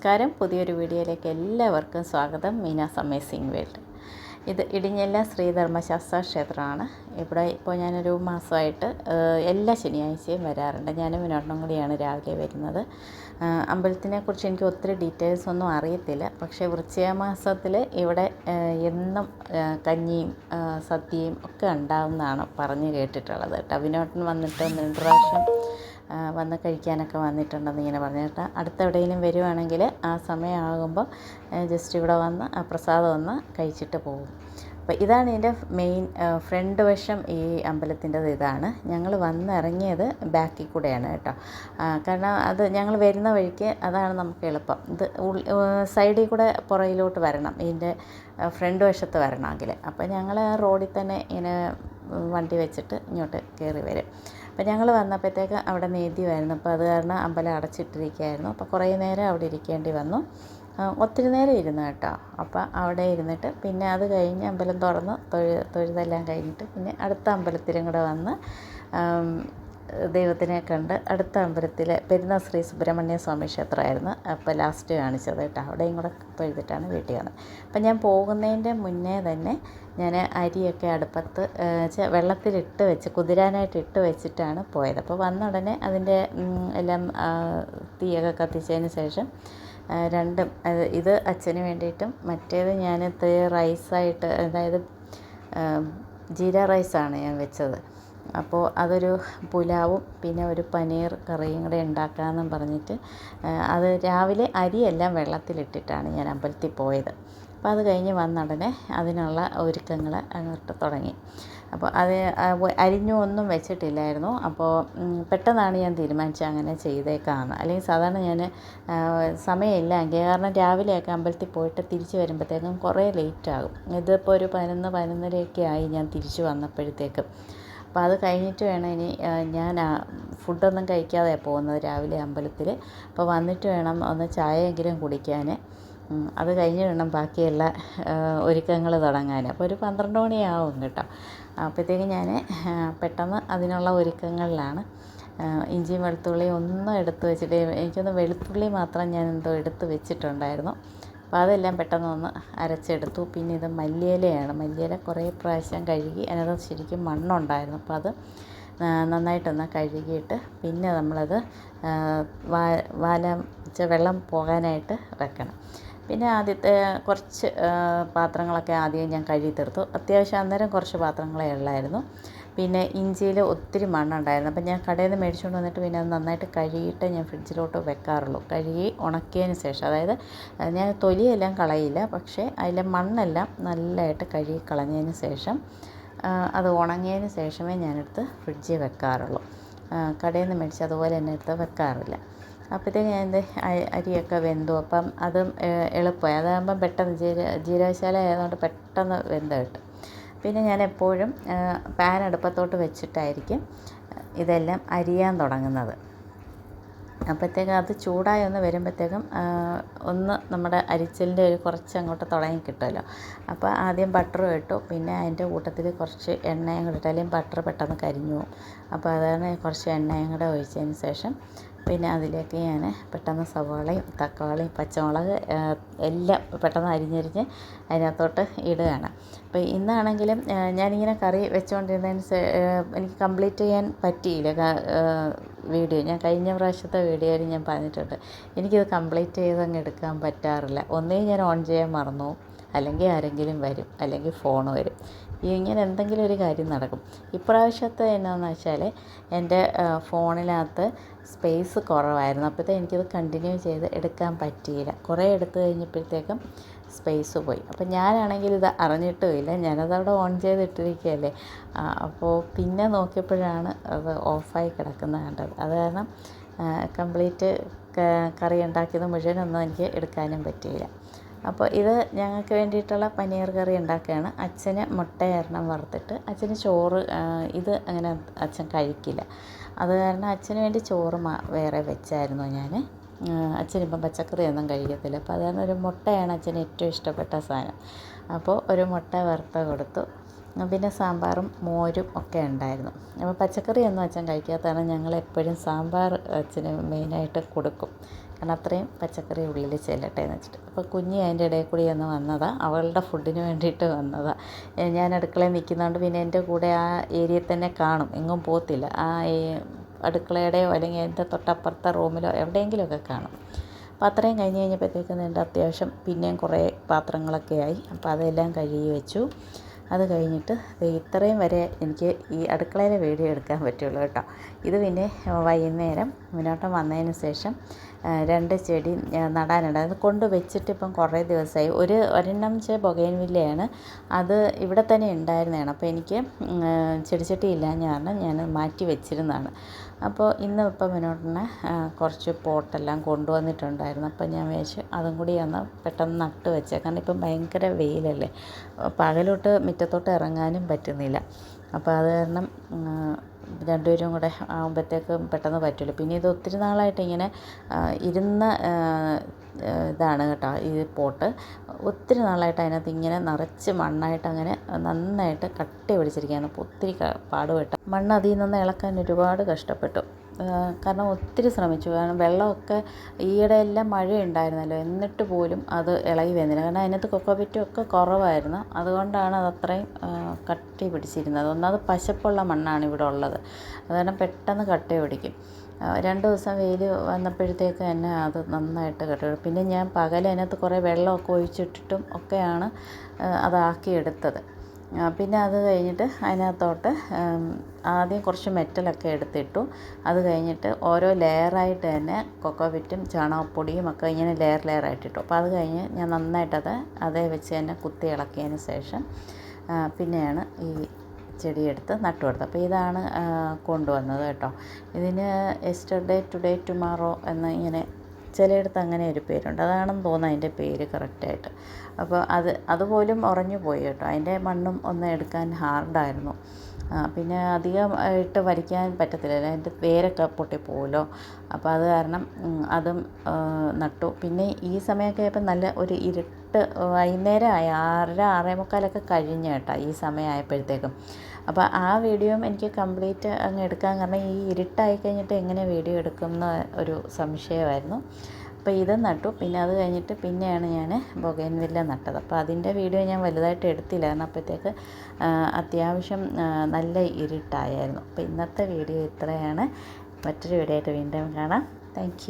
നമസ്കാരം. പുതിയൊരു വീഡിയോയിലേക്ക് എല്ലാവർക്കും സ്വാഗതം. Meena's amazing world. ഇത് ഇടിഞ്ഞല്ല ശ്രീധർമ്മശാസ്ത്ര ക്ഷേത്രമാണ്. ഇവിടെ ഇപ്പോൾ ഞാനൊരു മാസമായിട്ട് എല്ലാ ശനിയാഴ്ചയും വരാറുണ്ട്. ഞാനും വിനോദം കൂടിയാണ് രാവിലെ വരുന്നത്. അമ്പലത്തിനെക്കുറിച്ച് എനിക്ക് ഒത്തിരി ഡീറ്റെയിൽസ് ഒന്നും അറിയത്തില്ല. പക്ഷേ വൃശ്ചിക മാസത്തിൽ ഇവിടെ എന്നും കഞ്ഞിയും സദ്യയും ഒക്കെ ഉണ്ടാവുമെന്നാണ് പറഞ്ഞു കേട്ടിട്ടുള്ളത് കേട്ടോ. വിനോട്ടൻ വന്നിട്ട് ഒന്ന് രണ്ട് പ്രാവശ്യം വന്ന് കഴിക്കാനൊക്കെ വന്നിട്ടുണ്ടെന്ന് ഇങ്ങനെ പറഞ്ഞു കേട്ടോ. അടുത്ത എവിടെയെങ്കിലും വരുവാണെങ്കിൽ ആ സമയമാകുമ്പോൾ ജസ്റ്റ് ഇവിടെ വന്ന് ആ പ്രസാദം ഒന്ന് കഴിച്ചിട്ട് പോകും. അപ്പോൾ ഇതാണ് ഇതിന്റെ മെയിൻ ഫ്രണ്ട് വശം ഈ അമ്പലത്തിന്റെത് ഇതാണ്. ഞങ്ങൾ വന്നിറങ്ങിയത് ബാക്കിൽ കൂടെയാണ് കേട്ടോ. കാരണം അത് ഞങ്ങൾ വരുന്ന വഴിക്ക് അതാണ് നമുക്ക് എളുപ്പം. ഇത് സൈഡിൽ കൂടെ പുറകിലോട്ട് വരണം. ഇതിന്റെ ഫ്രണ്ട് വശത്ത് വരണമെങ്കിൽ. അപ്പോൾ ഞങ്ങൾ റോഡിൽ തന്നെ ഇങ്ങനെ വണ്ടി വെച്ചിട്ട് ഇങ്ങോട്ട് കയറി വരും. അപ്പോൾ ഞങ്ങൾ വന്നപ്പോഴത്തേക്ക് അവിടെ നീതിയായിരുന്നു അപ്പോൾ അത് കാരണം അമ്പലം അടച്ചിട്ടിരിക്കുകയായിരുന്നു. അപ്പോൾ കുറേ നേരം അവിടെ ഇരിക്കേണ്ടി വന്നു. ഒത്തിരി നേരം ഇരുന്നു കേട്ടോ. അപ്പോൾ അവിടെ ഇരുന്നിട്ട് പിന്നെ അത് കഴിഞ്ഞ് അമ്പലം തുറന്ന്. തൊഴു തൊഴുതെല്ലാം കഴിഞ്ഞിട്ട് പിന്നെ അടുത്ത അമ്പലത്തിലും കൂടെ വന്ന് ദൈവത്തിനെ കണ്ട് അടുത്ത അമ്പലത്തിലെ പെരുന്നാൾ ശ്രീ സുബ്രഹ്മണ്യ സ്വാമി ക്ഷേത്രമായിരുന്നു. അപ്പോൾ ലാസ്റ്റ് കാണിച്ചത് കേട്ടോ അവിടെയും കൂടെ തൊഴുതിട്ടാണ് വീട്ടിൽ വന്നത്. അപ്പം ഞാൻ പോകുന്നതിന്റെ മുന്നേ തന്നെ ഞാൻ അരിയൊക്കെ അടുപ്പത്ത് വെള്ളത്തിലിട്ട് വെച്ച് കുതിരാനായിട്ട് ഇട്ട് വെച്ചിട്ടാണ് പോയത്. അപ്പോൾ വന്ന ഉടനെ അതിന്റെ എല്ലാം തീയൊക്കെ കത്തിച്ചതിന് ശേഷം രണ്ടും ഇത് അച്ഛന് വേണ്ടിയിട്ടും മറ്റേത് ഞാൻ റൈസായിട്ട് അതായത് ജീര റൈസാണ് ഞാൻ വെച്ചത്. അപ്പോൾ അതൊരു പുലാവും പിന്നെ ഒരു പനീർ കറിയും കൂടെ ഉണ്ടാക്കാമെന്നും പറഞ്ഞിട്ട് അത് രാവിലെ അരിയെല്ലാം വെള്ളത്തിലിട്ടിട്ടാണ് ഞാൻ അമ്പലത്തിൽ പോയത്. അപ്പോൾ അത് കഴിഞ്ഞ് വന്ന ഉടനെ അതിനുള്ള ഒരുക്കങ്ങൾ അങ്ങോട്ട് തുടങ്ങി. അപ്പോൾ അത് അരിഞ്ഞു ഒന്നും വെച്ചിട്ടില്ലായിരുന്നു. അപ്പോൾ പെട്ടെന്നാണ് ഞാൻ തീരുമാനിച്ചത് അങ്ങനെ ചെയ്തേക്കാമെന്ന്. അല്ലെങ്കിൽ സാധാരണ ഞാൻ സമയമില്ല എങ്കിൽ കാരണം രാവിലെയൊക്കെ അമ്പലത്തിൽ പോയിട്ട് തിരിച്ച് വരുമ്പോഴത്തേക്കും കുറേ ലേറ്റ് ആകും. ഇതിപ്പോൾ ഒരു പതിനൊന്ന് പതിനൊന്നരയൊക്കെ ആയി ഞാൻ തിരിച്ച് വന്നപ്പോഴത്തേക്കും. അപ്പോൾ അത് കഴിഞ്ഞിട്ട് വേണം ഇനി ഞാൻ ഫുഡൊന്നും കഴിക്കാതെ പോകുന്നത് രാവിലെ അമ്പലത്തിൽ അപ്പോൾ വന്നിട്ട് വേണം ഒന്ന് ചായയെങ്കിലും കുടിക്കാൻ അത് കഴിഞ്ഞ് വേണം ബാക്കിയുള്ള ഒരുക്കങ്ങൾ തുടങ്ങാൻ അപ്പോൾ ഒരു പന്ത്രണ്ട് മണിയാവും കേട്ടോ. അപ്പോഴത്തേക്ക് ഞാൻ പെട്ടെന്ന് അതിനുള്ള ഒരുക്കങ്ങളിലാണ്. ഇഞ്ചിയും വെളുത്തുള്ളിയും ഒന്നും എടുത്ത് വെച്ചിട്ട് എനിക്കൊന്ന് വെളുത്തുള്ളി മാത്രം ഞാൻ എന്തോ എടുത്ത് വെച്ചിട്ടുണ്ടായിരുന്നു. അപ്പോൾ അതെല്ലാം പെട്ടെന്ന് ഒന്ന് അരച്ചെടുത്തു. പിന്നെ ഇത് മല്ലിയിലയാണ്. മല്ലിയില കുറേ പ്രാവശ്യം കഴുകി അതിനകത്ത് ശരിക്കും മണ്ണുണ്ടായിരുന്നു. അപ്പോൾ അത് നന്നായിട്ടൊന്ന് കഴുകിയിട്ട് പിന്നെ നമ്മളത് വാ വാല വെള്ളം പോകാനായിട്ട് വെക്കണം. പിന്നെ ആദ്യത്തെ കുറച്ച് പാത്രങ്ങളൊക്കെ ആദ്യം ഞാൻ കഴുകി തീർത്തു. അത്യാവശ്യം അന്നേരം കുറച്ച് പാത്രങ്ങളേ ഉള്ളായിരുന്നു. പിന്നെ ഇഞ്ചിയിൽ ഒത്തിരി മണ്ണുണ്ടായിരുന്നു അപ്പം ഞാൻ കടയിൽ നിന്ന് മേടിച്ചുകൊണ്ട് വന്നിട്ട് പിന്നെ അത് നന്നായിട്ട് കഴുകിയിട്ട് ഞാൻ ഫ്രിഡ്ജിലോട്ട് വെക്കാറുള്ളൂ. കഴുകി ഉണക്കിയതിന് ശേഷം. അതായത് ഞാൻ തൊലിയെല്ലാം കളയില്ല. പക്ഷേ അതിലെ മണ്ണെല്ലാം നല്ലതായിട്ട് കഴുകി കളഞ്ഞതിന് ശേഷം അത് ഉണങ്ങിയതിന് ശേഷമേ ഞാനെടുത്ത് ഫ്രിഡ്ജിൽ വെക്കാറുള്ളൂ. കടയിൽ നിന്ന് മേടിച്ച് അതുപോലെ തന്നെ എടുത്ത് വെക്കാറില്ല. അപ്പോഴത്തേക്ക് ഞാൻ എന്റെ അരിയൊക്കെ വെന്തു. അപ്പം അതും എളുപ്പമായി. അതാകുമ്പം പെട്ടെന്ന് ജീര ജീരകശാല ആയതുകൊണ്ട് പെട്ടെന്ന് വെന്ത് കിട്ടും. പിന്നെ ഞാൻ എപ്പോഴും പാൻ അടുപ്പത്തോട്ട് വെച്ചിട്ടായിരിക്കും ഇതെല്ലാം അരിയാൻ തുടങ്ങുന്നത്. അപ്പോഴത്തേക്ക് അത് ചൂടായി ഒന്ന് വരുമ്പോഴത്തേക്കും ഒന്ന് നമ്മുടെ അരിച്ചലിന്റെ ഒരു കുറച്ച് അങ്ങോട്ട് തുടങ്ങി കിട്ടുമല്ലോ. അപ്പോൾ ആദ്യം ബട്ടർ ഇട്ടു. പിന്നെ അതിന്റെ കൂട്ടത്തിൽ കുറച്ച് എണ്ണയും കൂടെ ഇട്ടാലും ബട്ടർ പെട്ടെന്ന് കരിഞ്ഞു പോകും. അപ്പോൾ അതാണ് കുറച്ച് എണ്ണയും കൂടെ ഒഴിച്ചതിന് ശേഷം പിന്നെ അതിലേക്ക് ഞാൻ പെട്ടെന്ന് സവാളയും തക്കാളിയും പച്ചമുളക് എല്ലാം പെട്ടെന്ന് അരിഞ്ഞരിഞ്ഞ് അതിനകത്തോട്ട് ഇടുകയാണ്. അപ്പോൾ ഇന്നാണെങ്കിലും ഞാനിങ്ങനെ കറി വെച്ചുകൊണ്ടിരുന്നതിന് എനിക്ക് കംപ്ലീറ്റ് ചെയ്യാൻ പറ്റിയില്ല. വീഡിയോ. ഞാൻ കഴിഞ്ഞ പ്രാവശ്യത്തെ വീഡിയോയിൽ ഞാൻ പറഞ്ഞിട്ടുണ്ട്. എനിക്കിത് കംപ്ലീറ്റ് ചെയ്ത് അങ്ങ് എടുക്കാൻ പറ്റാറില്ല. ഒന്നേ ഞാൻ ഓൺ ചെയ്യാൻ മറന്നു. അല്ലെങ്കിൽ ആരെങ്കിലും വരും. അല്ലെങ്കിൽ ഫോൺ വരും. ഇങ്ങനെ എന്തെങ്കിലും ഒരു കാര്യം നടക്കും. ഇപ്രാവശ്യത്തെ എന്നാന്ന് വെച്ചാൽ എന്റെ ഫോണിനകത്ത് സ്പേസ് കുറവായിരുന്നു. അപ്പോഴത്തെ എനിക്കത് കണ്ടിന്യൂ ചെയ്ത് എടുക്കാൻ പറ്റിയില്ല. കുറേ എടുത്തു കഴിഞ്ഞപ്പോഴത്തേക്കും സ്പേസ് പോയി. അപ്പം ഞാനാണെങ്കിൽ ഇത് അറിഞ്ഞിട്ടുമില്ല ഞാനതവിടെ ഓൺ ചെയ്തിട്ടിരിക്കുകയല്ലേ. അപ്പോൾ പിന്നെ നോക്കിയപ്പോഴാണ് അത് ഓഫായി കിടക്കുന്നത് കണ്ടത്. അത് കാരണം കംപ്ലീറ്റ് കറി ഉണ്ടാക്കിയത് മുഴുവനൊന്നും എനിക്ക് എടുക്കാനും പറ്റിയില്ല. അപ്പോൾ ഇത് ഞങ്ങൾക്ക് വേണ്ടിയിട്ടുള്ള പനീർ കറി ഉണ്ടാക്കുകയാണ്. അച്ഛന് മുട്ട വറുത്തിട്ട്. അച്ഛന് ചോറ് ഇത് അങ്ങനെ അച്ഛൻ കഴിക്കില്ല. അത് കാരണം അച്ഛന് വേണ്ടി ചോറ് വേറെ വെച്ചായിരുന്നു ഞാൻ അച്ഛനിപ്പം പച്ചക്കറിയൊന്നും കഴിക്കത്തില്ല. അപ്പോൾ അത് കാരണം ഒരു മുട്ടയാണ് അച്ഛന് ഏറ്റവും ഇഷ്ടപ്പെട്ട സാധനം. അപ്പോൾ ഒരു മുട്ട വറുത്ത കൊടുത്തു. പിന്നെ സാമ്പാറും മോരും ഒക്കെ ഉണ്ടായിരുന്നു. അപ്പോൾ പച്ചക്കറിയൊന്നും അച്ഛൻ കഴിക്കാത്തതാണ്. ഞങ്ങൾ എപ്പോഴും സാമ്പാർ അച്ഛന് മെയിനായിട്ട് കൊടുക്കും. കാരണം അത്രയും പച്ചക്കറി ഉള്ളിൽ ചെല്ലട്ടെ എന്ന് വെച്ചിട്ട്. അപ്പോൾ കുഞ്ഞി അതിന്റെ ഇടയിൽ കൂടി ഒന്ന് വന്നതാണ് അവളുടെ ഫുഡിന് വേണ്ടിയിട്ട് വന്നതാണ് ഞാൻ അടുക്കളയിൽ നിൽക്കുന്നതുകൊണ്ട് പിന്നെ എന്റെ കൂടെ ആ ഏരിയയിൽ തന്നെ കാണും. എങ്ങും പോകത്തില്ല. ആ അടുക്കളയുടെയോ അല്ലെങ്കിൽ എന്റെ തൊട്ടപ്പുറത്തെ റൂമിലോ എവിടെയെങ്കിലുമൊക്കെ കാണും. അപ്പം അത്രയും കഴിഞ്ഞ് കഴിഞ്ഞപ്പോഴത്തേക്കും എന്റെ അത്യാവശ്യം പിന്നെയും കുറേ പാത്രങ്ങളൊക്കെ ആയി. അപ്പോൾ അതെല്ലാം കഴുകി വെച്ചു. അത് കഴിഞ്ഞിട്ട് ഇത്രയും വരെ എനിക്ക് ഈ അടുക്കളയിലെ വീഡിയോ എടുക്കാൻ പറ്റുള്ളൂ കേട്ടോ. ഇത് പിന്നെ വൈകുന്നേരം മുന്നോട്ടം വന്നതിന് ശേഷം രണ്ട് ചെടി നടാനുണ്ട്. അത് കൊണ്ട് വെച്ചിട്ട് ഇപ്പം കുറേ ദിവസമായി. ഒരു ഒരെണ്ണം ചെ ബൊഗൈൻവില്ലയാണ് അത് ഇവിടെ തന്നെ ഉണ്ടായിരുന്നതാണ്. അപ്പോൾ എനിക്ക് ചെടിച്ചട്ടി ഇല്ലാഞ്ഞ കാരണം ഞാൻ മാറ്റി വെച്ചിരുന്നതാണ്. അപ്പോൾ ഇന്ന് ഇപ്പം വിനോദനെ കുറച്ച് പോട്ടെല്ലാം കൊണ്ടുവന്നിട്ടുണ്ടായിരുന്നു. അപ്പോൾ ഞാൻ വിചാരിച്ചു അതും കൂടി ഒന്ന് പെട്ടെന്ന് നട്ട് വെച്ചേക്കാം. കാരണം ഇപ്പം ഭയങ്കര വെയിലല്ലേ. പകലോട്ട് മുറ്റത്തോട്ട് ഇറങ്ങാനും പറ്റുന്നില്ല. അപ്പോൾ അത് കാരണം രണ്ടുപേരും കൂടെ ആകുമ്പോഴത്തേക്കും പെട്ടെന്ന് പറ്റില്ല പിന്നെ ഇത് ഒത്തിരി നാളായിട്ട് ഇങ്ങനെ ഇരുന്ന ഇതാണ് കേട്ടോ ഈ പോട്ട്. ഒത്തിരി നാളായിട്ട് അതിനകത്ത് ഇങ്ങനെ നിറച്ച് മണ്ണായിട്ട് അങ്ങനെ നന്നായിട്ട് കട്ടി പിടിച്ചിരിക്കുകയാണ്. അപ്പോൾ ഒത്തിരി പാടുപെട്ട മണ്ണ് അതിൽ നിന്ന് ഇളക്കാൻ ഒരുപാട് കഷ്ടപ്പെട്ടു. കാരണം ഒത്തിരി ശ്രമിച്ചു. കാരണം വെള്ളമൊക്കെ ഈയിടെ എല്ലാം മഴയുണ്ടായിരുന്നല്ലോ. എന്നിട്ട് പോലും അത് ഇളകി വരുന്നില്ല. കാരണം അതിനകത്ത് കൊക്കോപിറ്റും ഒക്കെ കുറവായിരുന്നു. അതുകൊണ്ടാണ് അത് അത്രയും കട്ടി പിടിച്ചിരുന്നത്. ഒന്നാമത് പശപ്പുള്ള മണ്ണാണ് ഇവിടെ ഉള്ളത്. അത് കാരണം പെട്ടെന്ന് കട്ടി പിടിക്കും. രണ്ട് ദിവസം വെയിൽ വന്നപ്പോഴത്തേക്ക് തന്നെ അത് നന്നായിട്ട് കട്ടി പിന്നെ ഞാൻ പകൽ അതിനകത്ത് കുറേ വെള്ളമൊക്കെ ഒഴിച്ചിട്ടിട്ടും ഒക്കെയാണ് അതാക്കിയെടുത്തത്. പിന്നെ അത് കഴിഞ്ഞിട്ട് അതിനകത്തോട്ട് ആദ്യം കുറച്ച് മെറ്റലൊക്കെ എടുത്തിട്ടു. അത് കഴിഞ്ഞിട്ട് ഓരോ ലെയറായിട്ട് തന്നെ കൊക്കോപിറ്റും ചാണകപ്പൊടിയും ഒക്കെ ഇങ്ങനെ ലെയർ ലെയറായിട്ട് ഇട്ടു അപ്പോൾ അത് കഴിഞ്ഞ് ഞാൻ നന്നായിട്ടത് അതേ വെച്ച് തന്നെ കുത്തി ഇളക്കിയതിന് ശേഷം പിന്നെയാണ് ഈ ചെടിയെടുത്ത് നട്ടു കൊടുത്തത് അപ്പോൾ ഇതാണ് കൊണ്ടുവന്നത് കേട്ടോ. ഇതിന് എസ്റ്റർഡേ ടുഡേ ടുമാറോ എന്ന് ഇങ്ങനെ ചിലയിടത്ത് അങ്ങനെ ഒരു പേരുണ്ട്. അതാണെന്ന് തോന്നുന്നു അതിന്റെ പേര് കറക്റ്റായിട്ട് അപ്പോൾ അത് അതുപോലും ഉറഞ്ഞു പോയി കേട്ടോ. അതിന്റെ മണ്ണും ഒന്ന് എടുക്കാൻ ഹാർഡായിരുന്നു പിന്നെ അധികം ഇട്ട് വരയ്ക്കാൻ പറ്റത്തില്ല. അതിന്റെ വേരൊക്കെ പൊട്ടിപ്പോകുമല്ലോ. അപ്പോൾ അത് കാരണം അതും നട്ടു. പിന്നെ ഈ സമയമൊക്കെ ആയപ്പോൾ നല്ല ഒരു ഇരുട്ട് വൈകുന്നേരം ആയി ആറര ആറേ മുക്കാലൊക്കെ കഴിഞ്ഞ് കേട്ടോ ഈ സമയമായപ്പോഴത്തേക്കും. അപ്പോൾ ആ വീഡിയോയും എനിക്ക് കംപ്ലീറ്റ് അങ്ങ് എടുക്കാൻ കാരണം ഈ ഇരുട്ടായി കഴിഞ്ഞിട്ട് എങ്ങനെ വീഡിയോ എടുക്കും ഒരു സംശയമായിരുന്നു. അപ്പോൾ ഇത് നട്ടു. പിന്നെ അത് കഴിഞ്ഞിട്ട് പിന്നെയാണ് ഞാൻ ബൊഗൈൻവില്ല നട്ടത്. അപ്പോൾ അതിന്റെ വീഡിയോ ഞാൻ വലുതായിട്ട് എടുത്തില്ല കാരണം അപ്പോഴത്തേക്ക് അത്യാവശ്യം നല്ല ഇരുട്ടായിരുന്നു. അപ്പോൾ ഇന്നത്തെ വീഡിയോ ഇത്രയാണ്. മറ്റൊരു വീഡിയോ ആയിട്ട് വീണ്ടും കാണാം. താങ്ക്